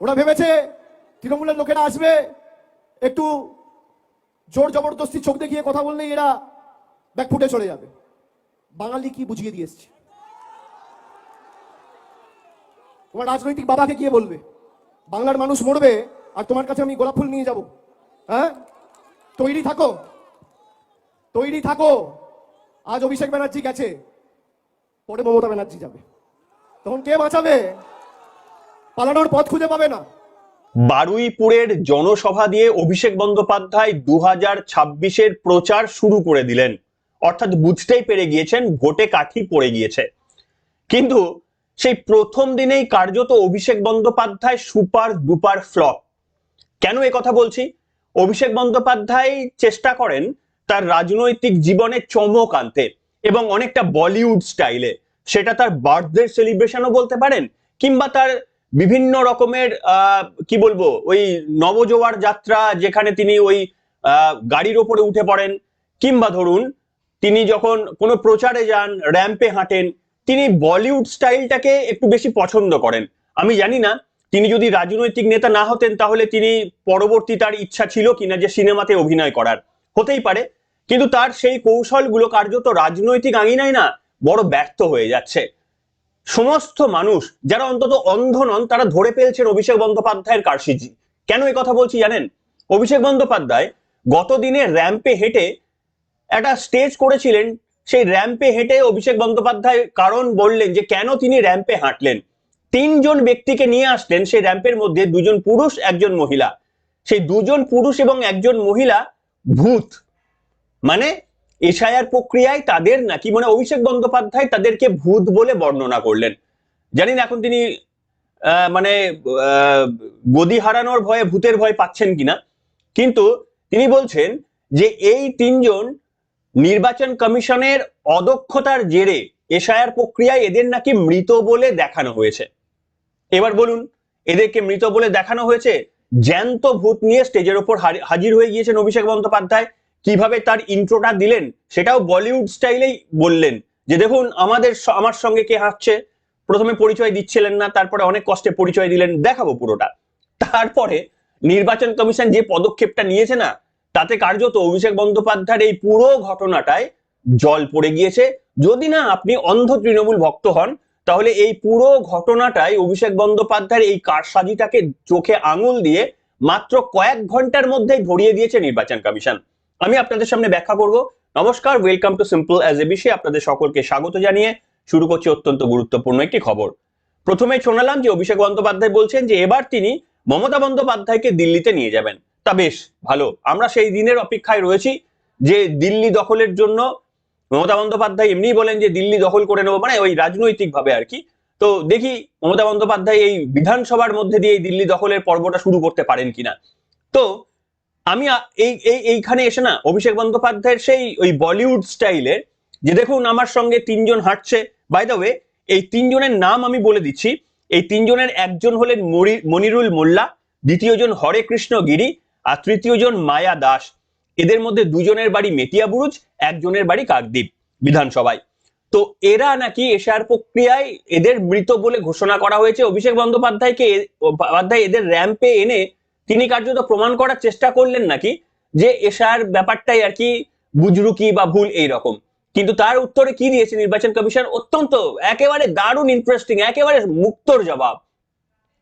ওরা ভেবেছে তৃণমূলের লোকেরা আসবে। একটু জোর জবরদস্তি চোখ দেখিয়ে কথা বললেই এরা ব্যাক ফুটে চলে যাবে। বাঙালি কি বুঝিয়ে দিয়ে এসছে? তোমার রাজনৈতিক বাবাকে গিয়ে বলবে, বাংলার মানুষ মরবে আর তোমার কাছে আমি গোলাপ ফুল নিয়ে যাব। হ্যাঁ? তৈরি থাকো। তৈরি থাকো। আজ অভিষেক ব্যানার্জি গেছে, পরে মমতা ব্যানার্জি যাবে। তখন কে বাঁচাবে? পালানোর পথ খুঁজে পাবে না। বারুইপুরের জনসভা দিয়ে অভিষেক বন্দ্যোপাধ্যায় দু হাজার ছাব্বিশের প্রচার শুরু করে দিলেন। অর্থাৎ বুঝতেই পেরে গিয়েছেন, ভোটে কাঠি পড়ে গিয়েছে। কিন্তু সেই প্রথম দিনেই কার্যত Abhishek Bandyopadhyay super duper flop. কেন কথা বলছি? অভিষেক বন্দ্যোপাধ্যায় চেষ্টা করেন তার রাজনৈতিক জীবনে চমক আনতে এবং অনেকটা বলিউড স্টাইলে। সেটা তার বার্থডে সেলিব্রেশনও বলতে পারেন, কিংবা তার বিভিন্ন রকমের কি বলব, ওই নবজোয়ার যাত্রা যেখানে তিনি ওই গাড়ির ওপরে উঠে পড়েন। কিংবা ধরুন, তিনি যখন কোনো প্রচারে যান, র্যাম্পে হাঁটেন, তিনি বলিউড স্টাইলটাকে একটু বেশি পছন্দ করেন। আমি জানি না, তিনি যদি রাজনৈতিক নেতা না হতেন, তাহলে তিনি পরবর্তী তার ইচ্ছা ছিল কিনা যে সিনেমাতে অভিনয় করার। হতেই পারে, কিন্তু তার সেই কৌশলগুলো কার্যত রাজনৈতিক আঙিনায় না, বড় ব্যর্থ হয়ে যাচ্ছে। সমস্ত মানুষ যারা অন্তত অন্ধ নন, তারা ধরে ফেলছেন অভিষেক বন্দ্যোপাধ্যায়ের কারসিজি। কেন এই কথা বলছি জানেন? অভিষেক বন্দ্যোপাধ্যায় গত দিনে র্যাম্পে হেঁটে একটা স্টেজ করেছিলেন। সেই র্যাম্পে হেঁটে অভিষেক বন্দ্যোপাধ্যায় কারণ বললেন যে, কেন তিনি র্যাম্পে হাঁটলেন? তিনজন ব্যক্তিকে নিয়ে আসলেন সেই র্যাম্পের মধ্যে দুজন পুরুষ, একজন মহিলা। সেই দুজন পুরুষ এবং একজন মহিলা ভূত। মানে এশায়ার প্রক্রিয়ায় তাদের নাকি মানে অভিষেক বন্দ্যোপাধ্যায় তাদেরকে ভূত বলে বর্ণনা করলেন। জানি না এখন তিনি মানে গদি হারানোর ভয়ে ভূতের ভয় পাচ্ছেন কিনা? কিন্তু তিনি বলছেন যে এই তিনজন নির্বাচন কমিশনের অদক্ষতার জেরে এশায়ার প্রক্রিয়ায় এদের নাকি মৃত বলে দেখানো হয়েছে। এবার বলুন, এদেরকে মৃত বলে দেখানো হয়েছে? জ্যান্ত ভূত নিয়ে স্টেজের ওপর হাজির হয়ে গিয়েছেন অভিষেক বন্দ্যোপাধ্যায়। কীভাবে তার ইন্ট্রোটা দিলেন, সেটাও বলিউড স্টাইলেই বললেন। যে দেখুন, আমাদের আমার সঙ্গে কে হাঁটছে, প্রথমে পরিচয় দিচ্ছিলেন না, তারপরে অনেক কষ্টে পরিচয় দিলেন, দেখাবো পুরোটা। তারপরে নির্বাচন কমিশন যে পদক্ষেপটা নিয়েছে না, তাতে কার্যত অভিষেক বন্দ্যোপাধ্যায়ের এই পুরো ঘটনাটায় জল পড়ে গিয়েছে। যদি না আপনি অন্ধ তৃণমূল ভক্ত হন, তাহলে এই পুরো ঘটনাটাই অভিষেক বন্দ্যোপাধ্যায়ের এই কারসাজিটাকে চোখে আঙুল দিয়ে মাত্র কয়েক ঘণ্টার মধ্যেই ধরিয়ে দিয়েছে নির্বাচন কমিশন। আমি আপনাদের সামনে ব্যাখ্যা করব। নমস্কার welcome to simple as a বিষয়ে আপনাদের সকলকে স্বাগত জানিয়ে শুরু করছি অত্যন্ত গুরুত্বপূর্ণ একটি খবর। প্রথমে শোনালাম যে অভিষেক বন্দ্যোপাধ্যায় বলছেন যে এবার তিনি মমতা বন্দ্যোপাধ্যায়কে দিল্লিতে নিয়ে যাবেন। তা বেশ ভালো, আমরা সেই দিনের অপেক্ষায় রয়েছি যে দিল্লি দখলের জন্য মমতা বন্দ্যোপাধ্যায় এমনি বলেন যে দিল্লি দখল করে নেব মানে ওই রাজনৈতিক ভাবে আর কি। তো দেখি মমতা বন্দ্যোপাধ্যায় এই বিধানসভার মধ্যে দিয়ে দিল্লি দখলের পর্বটা শুরু করতে পারেন কিনা। তো আমি এই এই, এইখানে এসে না অভিষেক বন্দ্যোপাধ্যায়ের সেই ওই বলিউড স্টাইলে যে দেখুন আমার সঙ্গে তিনজন হাঁটছে বাই দ্য ওয়ে এই তিনজনের নাম আমি বলে দিচ্ছি। এই তিনজনের একজন হলেন মনিরুল মোল্লা দ্বিতীয়জন হরে কৃষ্ণ গিরি, আর তৃতীয়জন মায়া দাস। এদের মধ্যে দুজনের বাড়ি মেটিয়া বুরুজ, একজনের বাড়ি কাকদ্বীপ বিধানসভায়। তো এরা নাকি এশার প্রক্রিয়ায় এদের মৃত বলে ঘোষণা করা হয়েছে। অভিষেক বন্দ্যোপাধ্যায়কে বন্দ্যোপাধ্যায় এদের র্যাম্পে এনে তিনি কার্যত প্রমাণ করার চেষ্টা করলেন নাকি যে এশার ব্যাপারটাই আর কি বুজরুকি বা ভুল এই রকম কিন্তু তার উত্তরে কি দিয়েছে নির্বাচন কমিশন? অত্যন্ত একেবারে দারুণ ইন্টারেস্টিং একেবারে মুক্তর জবাব।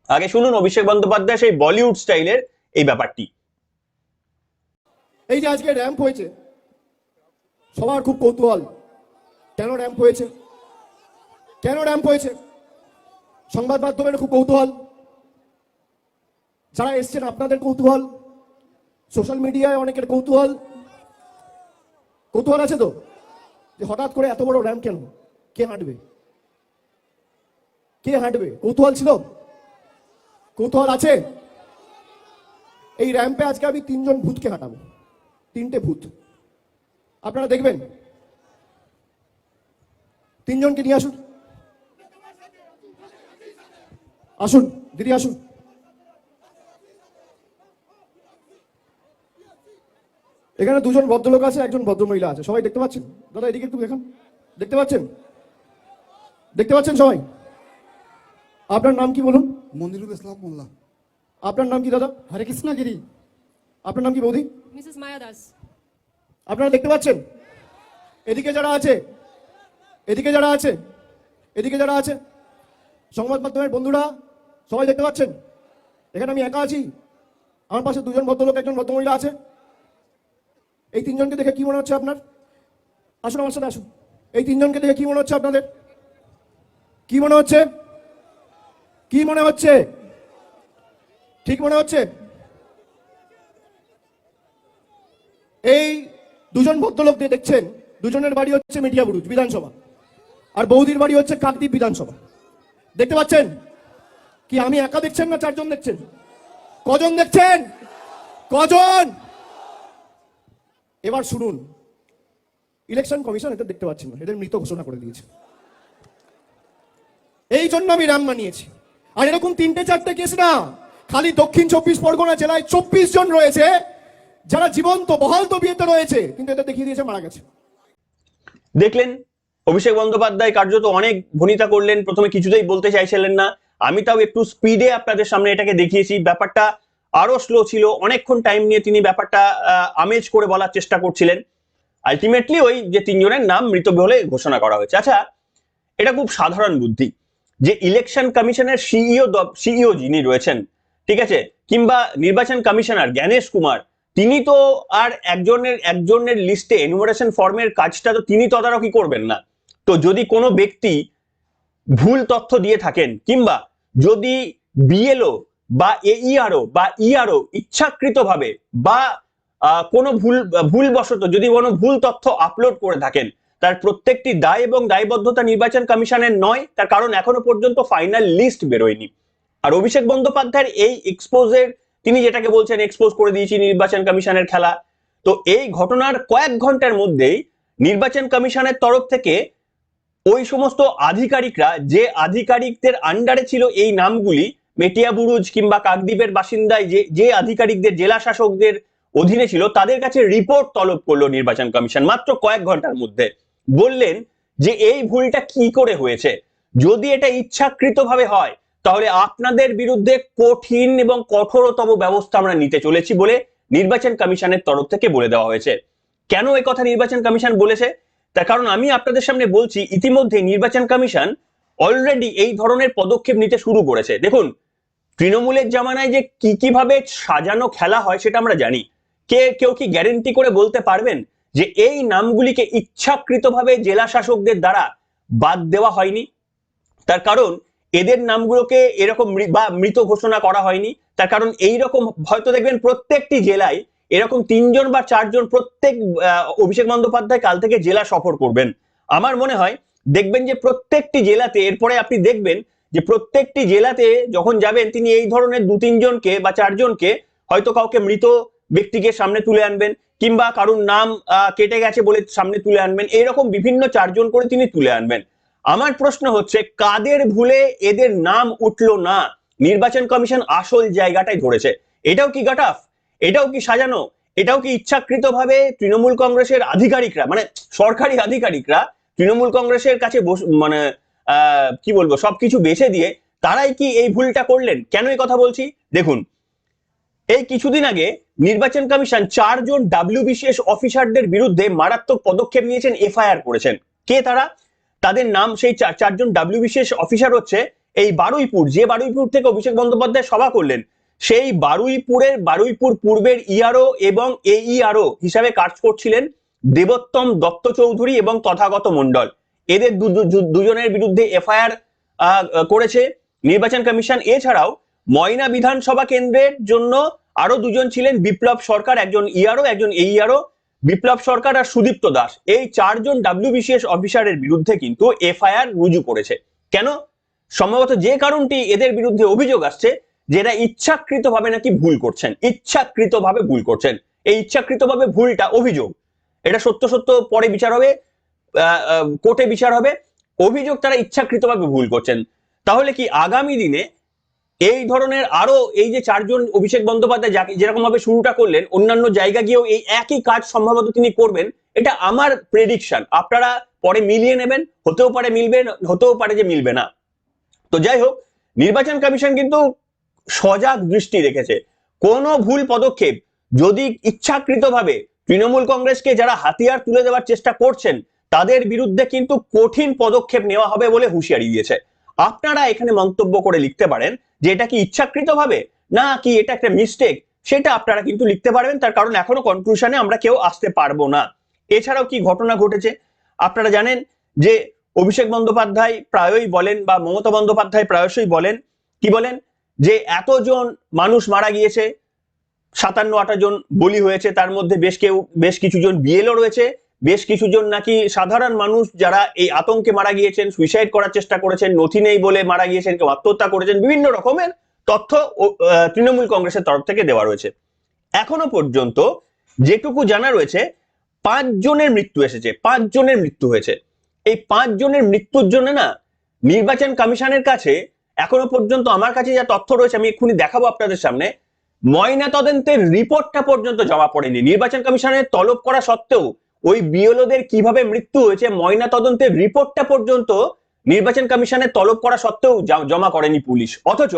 আগে শুনুন অভিষেক বন্দ্যোপাধ্যায় সেই বলিউড স্টাইলের এই ব্যাপারটি। এই যে আজকে র্যাম্প হয়েছে, সবার খুব কৌতূহল। কেন র্যাম্প হয়েছে? কেন র্যাম্প হয়েছে? সংবাদ মাধ্যমের খুব কৌতূহল। যারা এসছেন, আপনাদের কৌতূহল। সোশ্যাল মিডিয়ায় অনেকের কৌতূহল। কৌতূহল আছে তো? যে হঠাৎ করে এত বড় র্যাম্প কেন? কে হাঁটবে? কে হাঁটবে? কৌতূহল ছিল? কৌতূহল আছে? এই র্যাম্পে আজকে আমি তিনজন ভূতকে হাঁটাবো। তিনটে ভূত। আপনারা দেখবেন। তিনজনকে নিয়ে আসুন। আসুন, দিদি আসুন। এখানে দুজন ভদ্রলোক আছে একজন ভদ্রমহিলা আছে। সবাই দেখতে পাচ্ছেন? দাদা এদিকে একটু দেখান। দেখতে পাচ্ছেন? দেখতে পাচ্ছেন সবাই? আপনার নাম কি বলুন? মনিরুল ইসলাম মোল্লা। আপনার নাম কি দাদা? হরে কৃষ্ণ গিরি আপনার নাম কি বৌদি? Mrs. Maya Das. আপনারা দেখতে পাচ্ছেন? এদিকে যারা আছে এদিকে যারা আছে এদিকে যারা আছে সংবাদ মাধ্যমের বন্ধুরা সবাই দেখতে পাচ্ছেন? এখানে আমি একা আছি। আমার পাশে দুজন ভদ্রলোক একজন ভদ্রমহিলা আছে। এই তিনজনকে দেখে কি মনে হচ্ছে আপনার? আসুন আমার সাথে আসুন। এই তিনজনকে দেখে কি মনে হচ্ছে আপনাদের? কি মনে হচ্ছে? কি মনে হচ্ছে? ঠিক মনে হচ্ছে? এই দুজন ভদ্রলোক দিয়ে দেখছেন, দুজনের বাড়ি হচ্ছে মিডিয়া বুরুজ বিধানসভা। আর বৌদির বাড়ি হচ্ছে কাকদ্বীপ বিধানসভা। দেখতে পাচ্ছেন? কি আমি একা দেখছেন না চারজন দেখছেন? কজন দেখছেন? কজন? এবার শুনুন ইলেকশন কমিশন এটা দেখতে পাচ্ছেন না, এদের মৃত ঘোষণা করে দিয়েছে। এই জন্য আমি রাম মানিয়েছি। আর এরকম তিনটে চারটে কেস না, খালি দক্ষিণ চব্বিশ পরগনা জেলায় চব্বিশ জন রয়েছে, যারা জীবন্ত, বহাল তবিয়েতে রয়েছে, কিন্তু এটা দেখিয়ে দিয়েছে মারা গেছে। দেখলেন, অভিষেক বন্দ্যোপাধ্যায় কার্যত অনেক ভনিতা করলেন, প্রথমে কিছুতেই বলতে চাইছিলেন না। আমি তাও একটু স্পিডে আপনাদের সামনে এটাকে দেখিয়েছি। ব্যাপারটা আরও স্লো ছিল। অনেকক্ষণ টাইম নিয়ে তিনি ব্যাপারটা আমেজ করে বলার চেষ্টা করছিলেন। আলটিমেটলি ওই যে তিনজনের নাম মৃত বলে ঘোষণা করা হয়েছে। আচ্ছা এটা খুব সাধারণ বুদ্ধি যে ইলেকশন কমিশনের সিইও সিইও যিনি রয়েছেন, ঠিক আছে, কিংবা নির্বাচন কমিশনার জ্ঞানেশ কুমার, তিনি তো আর একজনের একজনের লিস্টে এনুমারেশন ফর্মের কাজটা তো তিনি তদারকি করবেন না। তো যদি কোনো ব্যক্তি ভুল তথ্য দিয়ে থাকেন, কিংবা যদি বিএলও বা এইআরও বা ইআরও ইচ্ছাকৃতভাবে বা কোনো ভুল, ভুলবশত যদি কোনো ভুল তথ্য আপলোড করে থাকেন, তার প্রত্যেকটি দায় এবং দায়বদ্ধতা নির্বাচন কমিশনের নয়, তার কারণ এখনও পর্যন্ত ফাইনাল লিস্ট বেরোয়নি। আর অভিষেক বন্দ্যোপাধ্যায়ের এই এক্সপোজের তিনি যেটাকে বলছেন এক্সপোজ করে দিয়েছি নির্বাচন কমিশনের খেলা। তো এই ঘটনার কয়েক ঘণ্টার মধ্যেই নির্বাচন কমিশনের তরফ থেকে ওই সমস্ত আধিকারিকরা, যে আধিকারিকদের আন্ডারে ছিল এই নামগুলি মেটিয়া বুরুজ কিংবা কাকদ্বীপের বাসিন্দায় যে যে আধিকারিকদের, জেলা শাসকদের অধীনে ছিল, তাদের কাছে রিপোর্ট তলব করল নির্বাচন কমিশন মাত্র কয়েক ঘণ্টার মধ্যে। বললেন যে, এই ভুলটা কি করে হয়েছে? যদি এটা ইচ্ছাকৃতভাবে হয়, তাহলে আপনাদের বিরুদ্ধে কঠিন এবং কঠোরতম ব্যবস্থা আমরা নিতে চলেছি বলে নির্বাচন কমিশনের তরফ থেকে বলে দেওয়া হয়েছে। কেন এই কথা নির্বাচন কমিশন বলেছে? তার কারণ আমি আপনাদের সামনে বলছি ইতিমধ্যে নির্বাচন কমিশন অলরেডি এই ধরনের পদক্ষেপ নিতে শুরু করেছে। দেখুন তৃণমূলের জামানায় যে কি কীভাবে সাজানো খেলা হয় সেটা আমরা জানি। কে, কেউ কি গ্যারেন্টি করে বলতে পারবেন যে এই নামগুলিকে ইচ্ছাকৃতভাবে জেলা শাসকদের দ্বারা বাদ দেওয়া হয়নি? তার কারণ এদের নামগুলোকে এরকম বা মৃত ঘোষণা করা হয়নি। তার কারণ এই রকম হয়তো দেখবেন প্রত্যেকটি জেলায় এরকম তিনজন বা চারজন প্রত্যেক অভিষেক বন্দ্যোপাধ্যায় কাল থেকে জেলা সফর করবেন। আমার মনে হয় দেখবেন যে প্রত্যেকটি জেলাতে এরপরে আপনি দেখবেন যে প্রত্যেকটি জেলাতে যখন যাবেন, তিনি এই ধরনের দু, তিনজনকে বা চারজনকে হয়তো কাউকে মৃত ব্যক্তিকে সামনে তুলে আনবেন কিংবা কারুর নাম কেটে গেছে বলে সামনে তুলে আনবেন। এইরকম বিভিন্ন চারজন করে তিনি তুলে আনবেন। আমার প্রশ্ন হচ্ছে, কাদের ভুলে এদের নাম উঠল না? নির্বাচন কমিশন আসল জায়গাটাই ধরেছে। এটাও কি গাটাফ? এটাও কি সাজানো? এটাও কি ইচ্ছাকৃতভাবে তৃণমূল কংগ্রেসের আধিকারিকরা মানে সরকারি আধিকারিকরা তৃণমূল কংগ্রেসের কাছে মানে কি বলব, সবকিছু বেছে দিয়ে তারাই কি এই ভুলটা করলেন? কেন এই কথা বলছি? দেখুন, এই কিছুদিন আগে নির্বাচন কমিশন চারজন ডাব্লিউবিসিএস অফিসারদের বিরুদ্ধে মারাত্মক পদক্ষেপ নিয়েছেন, এফআইআর করেছেন। কে তারা? তাদের নাম সেই চার- চারজন ডাব্লিউবিসিএস অফিসার হচ্ছে, এই বারুইপুর, যে বারুইপুর থেকে অভিষেক বন্দ্যোপাধ্যায় সভা করলেন, সেই বারুইপুরের, বারুইপুর পূর্বের ইআরও এবং এইআরও হিসাবে কাজ করছিলেন দেবোত্তম দত্ত চৌধুরী এবং তথাগত মণ্ডল। এদের দুজনের বিরুদ্ধে এফআইআর করেছে নির্বাচন কমিশন। এছাড়াও ময়না বিধানসভা কেন্দ্রের জন্য আরও দুজন ছিলেন বিপ্লব সরকার, একজন ইআরও একজন এইআরও বিপ্লব সরকার আর সুদীপ্ত দাস। এই চারজন ডাব্লিউবিসিএস অফিসারের বিরুদ্ধে কিন্তু এফআইআর রুজু করেছে। কেন? সম্ভবত যে কারণটি এদের বিরুদ্ধে অভিযোগ আসছে যে এরা ইচ্ছাকৃতভাবে নাকি ভুল করছেন। ইচ্ছাকৃতভাবে ভুল করছেন। এই ইচ্ছাকৃতভাবে ভুলটা অভিযোগ। এটা সত্য সত্য পরে বিচার হবে। কোর্টে বিচার হবে। অভিযোগ তারা ইচ্ছাকৃতভাবে ভুল করছেন। তাহলে কি আগামী দিনে এই ধরনের আরও এই যে চারজন অভিষেক বন্দ্যোপাধ্যায় যেরকম ভাবে শুরুটা করলেন, অন্যান্য জায়গা গিয়েও এই একই কাজ সম্ভবত তিনি করবেন, এটা আমার প্রেডিকশন আপনারা পরে মিলিয়ে নেবেন, হতেও পারে মিলবে, হতেও পারে যে মিলবে না। তো যাই হোক, নির্বাচন কমিশন কিন্তু সজাগ দৃষ্টি রেখেছে। কোনো ভুল পদক্ষেপ যদি ইচ্ছাকৃতভাবে তৃণমূল কংগ্রেসকে যারা হাতিয়ার তুলে দেওয়ার চেষ্টা করছেন তাদের বিরুদ্ধে কিন্তু কঠিন পদক্ষেপ নেওয়া হবে বলে হুঁশিয়ারি দিয়েছে। আপনারা এখানে মন্তব্য করে লিখতে পারেন যে এটা কি ইচ্ছাকৃতভাবে না কি এটা একটা মিস্টেক সেটা আপনারা কিন্তু লিখতে পারবেন, তার কারণ এখনও কনক্লুশনে আমরা কেউ আসতে পারব না। এছাড়াও কি ঘটনা ঘটেছে? আপনারা জানেন যে অভিষেক বন্দ্যোপাধ্যায় প্রায়ই বলেন বা মমতা বন্দ্যোপাধ্যায় প্রায়শই বলেন, কি বলেন? যে এতজন মানুষ মারা গিয়েছে, সাতান্ন আঠাশ জন বলি হয়েছে, তার মধ্যে বেশ কেউ, বেশ কিছু জন বিএলও রয়েছে বেশ কিছু জন নাকি সাধারণ মানুষ যারা এই আতঙ্কে মারা গিয়েছেন সুইসাইড করার চেষ্টা করেছেন, নথি নেই বলে মারা গিয়েছেন, কেউ আত্মহত্যা করেছেন, বিভিন্ন রকমের তথ্য তৃণমূল কংগ্রেসের তরফ থেকে দেওয়া রয়েছে। এখনও পর্যন্ত যেটুকু জানা রয়েছে পাঁচ জনের মৃত্যু এসেছে পাঁচ জনের মৃত্যু হয়েছে। এই পাঁচ জনের মৃত্যুর জন্য না নির্বাচন কমিশনের কাছে এখনও পর্যন্ত আমার কাছে যা তথ্য রয়েছে, আমি এক্ষুনি দেখাবো আপনাদের সামনে। ময়না তদন্তের রিপোর্টটা পর্যন্ত জমা পড়েনি। নির্বাচন কমিশনের তলব করা সত্ত্বেও ওই বিএলওদের কীভাবে মৃত্যু হয়েছে ময়না তদন্তের রিপোর্টটা পর্যন্ত নির্বাচন কমিশনের তলব করা সত্ত্বেও জমা করেনি পুলিশ। অথচ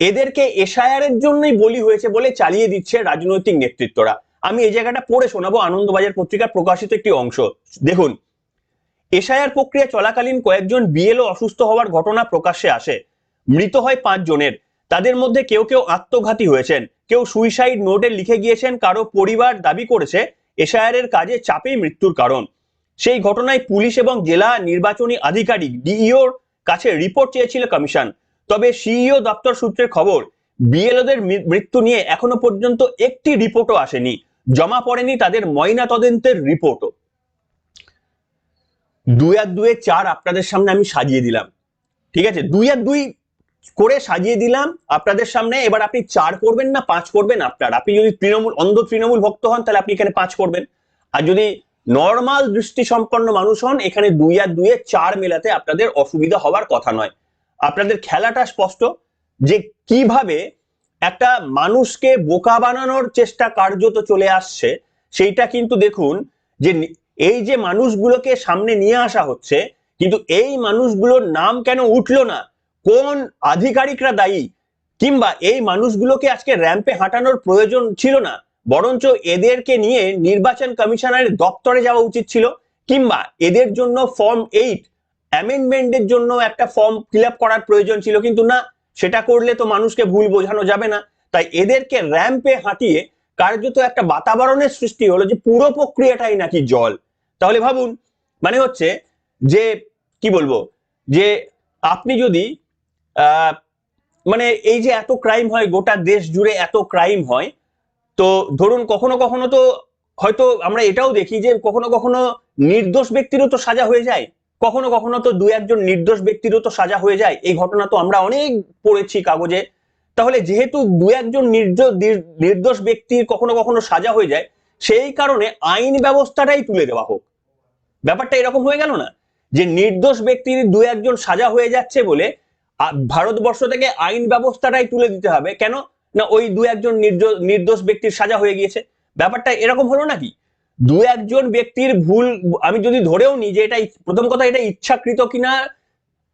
এদেরকে এসআইআর এর জন্যই বলি হয়েছে বলে চালিয়ে দিচ্ছে রাজনৈতিক নেতৃত্বরা। আমি এই জায়গাটা পড়ে শোনাবো, আনন্দবাজার পত্রিকার প্রকাশিত একটি অংশ। দেখুন, এসআইআর প্রক্রিয়া চলাকালীন কয়েকজন বিএলও অসুস্থ হওয়ার ঘটনা প্রকাশ্যে আসে। মৃত হয় পাঁচ জনের। তাদের মধ্যে কেউ কেউ আত্মঘাতী হয়েছেন। কেউ সুইসাইড নোটে লিখে গিয়েছেন, কারও পরিবার দাবি করেছে এসআইআর এর কাজে চাপেই মৃত্যুর কারণ। সেই ঘটনায় পুলিশ এবং জেলা নির্বাচনী আধিকারিক ডিইওর কাছে রিপোর্ট চেয়েছিল কমিশন। তবে সিইও দপ্তর সূত্রের খবর, বিএলওদের মৃত্যু নিয়ে এখনও পর্যন্ত একটি রিপোর্টও আসেনি। জমা পড়েনি তাদের ময়না তদন্তের রিপোর্টও। দুই আর দুয়ে চার আপনাদের সামনে আমি সাজিয়ে দিলাম। ঠিক আছে? দুই আর দুই করে সাজিয়ে দিলাম আপনাদের সামনে। এবার আপনি চার করবেন না, পাঁচ করবেন আপনার। আপনি যদি তৃণমূল, অন্ধ তৃণমূল ভক্ত হন, তাহলে আপনি এখানে পাঁচ করবেন। আর যদি নর্মাল দৃষ্টি সম্পন্ন মানুষ হন, এখানে দুই আর দুয়ে চার মেলাতে আপনাদের অসুবিধা হওয়ার কথা নয়। আপনাদের খেলাটা স্পষ্ট যে কীভাবে একটা মানুষকে বোকা বানানোর চেষ্টা কার্যত চলে আসছে, সেইটা কিন্তু দেখুন যে এই যে মানুষগুলোকে সামনে নিয়ে আসা হচ্ছে, কিন্তু এই মানুষগুলোর নাম কেন উঠল না? কোন আধিকারিকরা দায়ী? কিংবা এই মানুষগুলোকে আজকে র্যাম্পে হাঁটানোর প্রয়োজন ছিল না? বরঞ্চ এদেরকে নিয়ে নির্বাচন কমিশনারের দপ্তরে যাওয়া উচিত ছিল। কিংবা এদের জন্য ফর্ম এইট অ্যামেন্ডমেন্টের জন্য একটা ফর্ম ফিল করার প্রয়োজন ছিল। কিন্তু না, সেটা করলে তো মানুষকে ভুল বোঝানো যাবে না। তাই এদেরকে র্যাম্পে হাঁটিয়ে কার্যত একটা বাতাবরণের সৃষ্টি হলো যে পুরো প্রক্রিয়াটাই নাকি জল। তাহলে ভাবুন মানে হচ্ছে যে, কি বলব? যে আপনি যদি মানে এই যে এত ক্রাইম হয়, গোটা দেশ জুড়ে এত ক্রাইম হয়, তো ধরুন কখনো কখনো তো হয়তো আমরা এটাও দেখি যে কখনো কখনো নির্দোষ ব্যক্তিরও তো সাজা হয়ে যায়। কখনো কখনো তো দু একজন নির্দোষ ব্যক্তিরও তো সাজা হয়ে যায়। এই ঘটনা তো আমরা অনেক পড়েছি কাগজে। তাহলে যেহেতু দু একজন নির্দোষ নির্দোষ ব্যক্তির কখনো কখনো সাজা হয়ে যায়, সেই কারণে আইন ব্যবস্থাটাই তুলে দেওয়া হোক। ব্যাপারটা এরকম হয়ে গেল না? যে নির্দোষ ব্যক্তির দু একজন সাজা হয়ে যাচ্ছে বলে ভারতবর্ষ থেকে আইন ব্যবস্থাটাই তুলে দিতে হবে। কেন? না, ওই দু একজন নির্দো- নির্দোষ ব্যক্তির সাজা হয়ে গিয়েছে। ব্যাপারটা এরকম হলো নাকি? দু একজন ব্যক্তির ভুল, আমি যদি ধরেও নিই যে এটা প্রথম কথা এটা ইচ্ছাকৃত কিনা,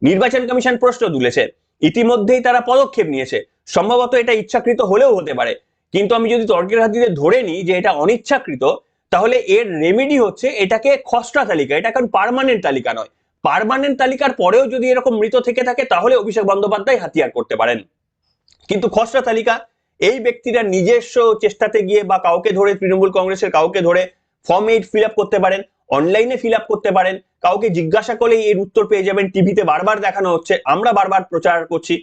নির্বাচন কমিশন প্রশ্ন তুলেছে। ইতিমধ্যেই তারা পদক্ষেপ নিয়েছে। সম্ভবত এটা ইচ্ছাকৃত হলেও হতে পারে। কিন্তু আমি যদি তর্কের হাতিতে ধরে নিই যে এটা অনিচ্ছাকৃত, তাহলে এর রেমেডি হচ্ছে এটাকে খসড়া তালিকা, এটা কারণ পার্মানেন্ট তালিকা নয়। পার্মানেন্ট তালিকার পরেও যদি এরকম মৃত থেকে থাকে, তাহলে অভিষেক বন্দ্যোপাধ্যায় হাতিয়ার করতে পারেন। কিন্তু খসড়া তালিকা, এই ব্যক্তিরা নিজস্ব চেষ্টাতে গিয়ে বা কাউকে ধরে, তৃণমূল কংগ্রেসের কাউকে ধরে ফর্ম এইট ফিল করতে পারেন অনলাইনে ফিল করতে পারেন, কাউকে জিজ্ঞাসা করলেই এর উত্তর পেয়ে যাবেন টিভিতে বারবার দেখানো হচ্ছে, আমরা বারবার প্রচার করছি।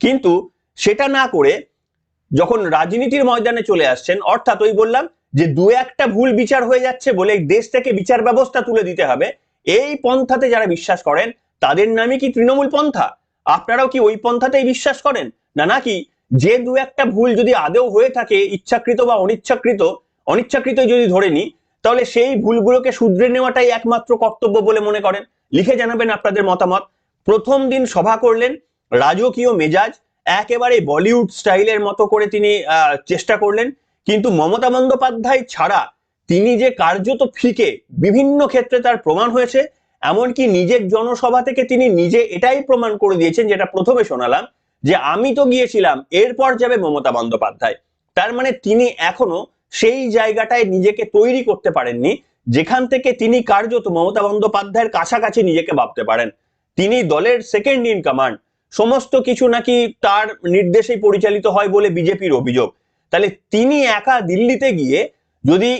কিন্তু সেটা না করে যখন রাজনীতির ময়দানে চলে আসছেন, অর্থাৎ ওই বললাম যে দু একটা ভুল বিচার হয়ে যাচ্ছে বলে দেশ থেকে বিচার ব্যবস্থা তুলে দিতে হবে এই পন্থাতে যারা বিশ্বাস করেন, তাদের নামে কি তৃণমূল পন্থা? আপনারাও কি ওই পন্থাতেই বিশ্বাস করেন? না নাকি যে দু একটা ভুল যদি আদেও হয়ে থাকে, ইচ্ছাকৃত বা অনিচ্ছাকৃত অনিচ্ছাকৃত যদি ধরে নিই, তাহলে সেই ভুলগুলোকে শুধরে নেওয়াটাই একমাত্র কর্তব্য বলে মনে করেন। লিখে জানাবেন আপনাদের মতামত। প্রথম দিন সভা করলেন, রাজকীয় মেজাজ, একেবারে বলিউড স্টাইলের মতো করে তিনি চেষ্টা করলেন। কিন্তু মমতা বন্দ্যোপাধ্যায় ছাড়া তিনি যে কার্যত ফিকে, বিভিন্ন ক্ষেত্রে তার প্রমাণ হয়েছে, এমনকি নিজের জনসভা থেকে তিনি নিজে এটাই প্রমাণ করে দিয়েছেন যেটা প্রথমে শোনালাম, যে আমি তো গিয়েছিলাম, এরপর যাবে মমতা বন্দ্যোপাধ্যায়। তার মানে তিনি এখনও সেই জায়গাটায় নিজেকে তৈরি করতে পারেননি, যেখান থেকে তিনি কার্যত মমতা বন্দ্যোপাধ্যায়ের কাছাকাছি নিজেকে ভাবতে পারেন। তিনি দলের সেকেন্ড ইন কমান্ড সমস্ত কিছু নাকি তার নির্দেশেই পরিচালিত হয় বলে বিজেপির অভিযোগ। তাহলে তিনি একা দিল্লিতে গিয়ে যদি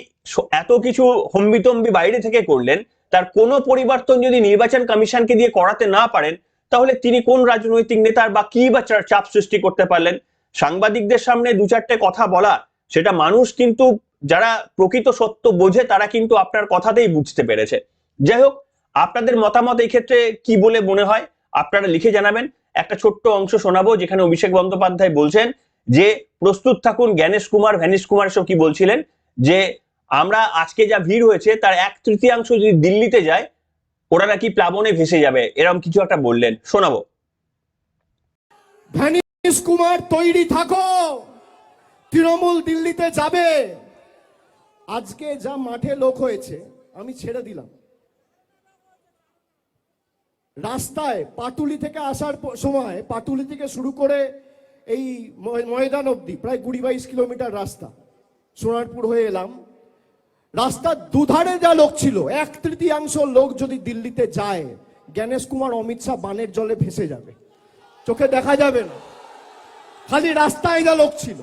এত কিছু হম্বিতম্বি বাইরে থেকে করলেন, তার কোনো পরিবর্তন যদি নির্বাচন কমিশনকে দিয়ে করাতে না পারেন, তাহলে তিনি কোন রাজনৈতিক নেতার বা কি বা চাপ সৃষ্টি করতে পারলেন? সাংবাদিকদের সামনে দু চারটে কথা বলা, সেটা মানুষ কিন্তু, যারা প্রকৃত সত্য বোঝে, তারা কিন্তু আপনার কথাতেই বুঝতে পেরেছে। যাই হোক, আপনাদের মতামত এই ক্ষেত্রে কি বলে মনে হয়, আপনারা লিখে জানাবেন। একটা ছোট্ট অংশ শোনাবো, যেখানে অভিষেক বন্দ্যোপাধ্যায় বলছেন যে, প্রস্তুত থাকুন জ্ঞানেশ কুমার, ভ্যানিশ কুমার সব কি বলছিলেন? যে আমরা আজকে যা ভিড় হয়েছে, তার এক তৃতীয়াংশ যদি দিল্লিতে যায়, ওরা নাকি প্লাবনে ভেসে যাবে এরকম কিছু একটা বললেন। শোনাবো। কুমার, তৈরি থাকো। তৃণমূল দিল্লিতে যাবে। আজকে যা মাঠে লোক হয়েছে, আমি ছেড়ে দিলাম। রাস্তায় পাটুলি থেকে আসার সময়, পাটুলি থেকে শুরু করে এই ময়- ময়দান অবধি, প্রায় কুড়ি বাইশ কিলোমিটার রাস্তা। সোনারপুর হয়ে এলাম। রাস্তার দুধারে যা লোক ছিল, এক তৃতীয়াংশ লোক যদি দিল্লিতে যায়, জ্ঞানেশ কুমার, অমিত শাহ বানের জলে ভেসে যাবে। চোখে দেখা যাবে না। খালি রাস্তায় যা লোক ছিল,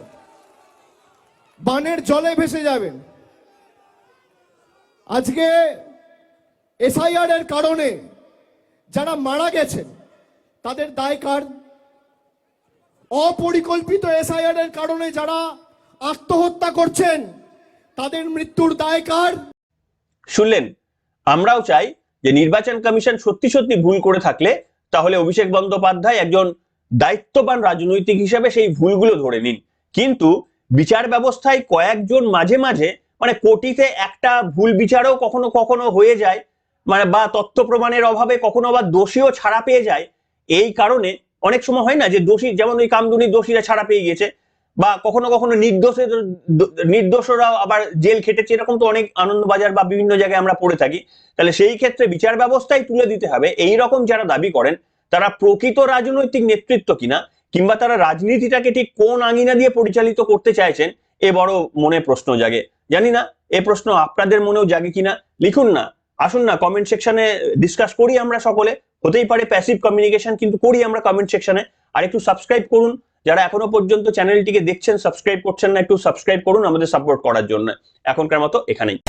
বানের জলে ভেসে যাবেন। আজকে এসআইআর এর কারণে যারা মারা গেছেন, তাদের দায় কার? অপরিকল্পিত এসআইআর এর কারণে যারা আত্মহত্যা করছেন তাদের মৃত্যুর দায় কার? শুনলেন, আমরাও চাই যে নির্বাচন কমিশন সত্যি সত্যি ভুল করে থাকলে তাহলে অভিষেক বন্দ্যোপাধ্যায় একজন দায়িত্ববান রাজনৈতিক হিসেবে সেই ভুলগুলো ধরে নিন। কিন্তু বিচার ব্যবস্থায় কয়েকজন মাঝে মাঝে মানে কোটিতে একটা ভুল বিচারও কখনো কখনো হয়ে যায় মানে বা তথ্য প্রমাণের অভাবে কখনো বা দোষীও ছাড়া পেয়ে যায়। এই কারণে অনেক সময় হয় না যে দোষী, যেমন ওই কামদুনির দোষীরা ছাড়া পেয়ে গেছে বা কখনো কখনো নির্দোষের নির্দোষরাও আবার জেল খেটেছে, এরকম তো অনেক আনন্দবাজার বা বিভিন্ন জায়গায় আমরা পড়ে থাকি। তাহলে সেই ক্ষেত্রে বিচার ব্যবস্থায় তুলে দিতে হবে। এই রকম যারা দাবি করেন, তারা প্রকৃত রাজনৈতিক নেতৃত্ব কিনা, কিংবা তারা রাজনীতিটাকে ঠিক কোন আঙিনা দিয়ে পরিচালিত করতে চাইছেন, এ বড় মনে প্রশ্ন জাগে। জানি না, এ প্রশ্ন আপনাদের মনেও জাগে কিনা, লিখুন না। আসুন না কমেন্ট সেকশনে ডিসকাস করি আমরা সকলে। হতেই পারে প্যাসিভ কমিউনিকেশন কিন্তু করি আমরা কমেন্ট সেকশনে আর একটু সাবস্ক্রাইব করুন যারা এখনও পর্যন্ত চ্যানেলটিকে দেখছেন সাবস্ক্রাইব করছেন না, একটু সাবস্ক্রাইব করুন আমাদের সাপোর্ট করার জন্য। এখনকার মতো এখানেই।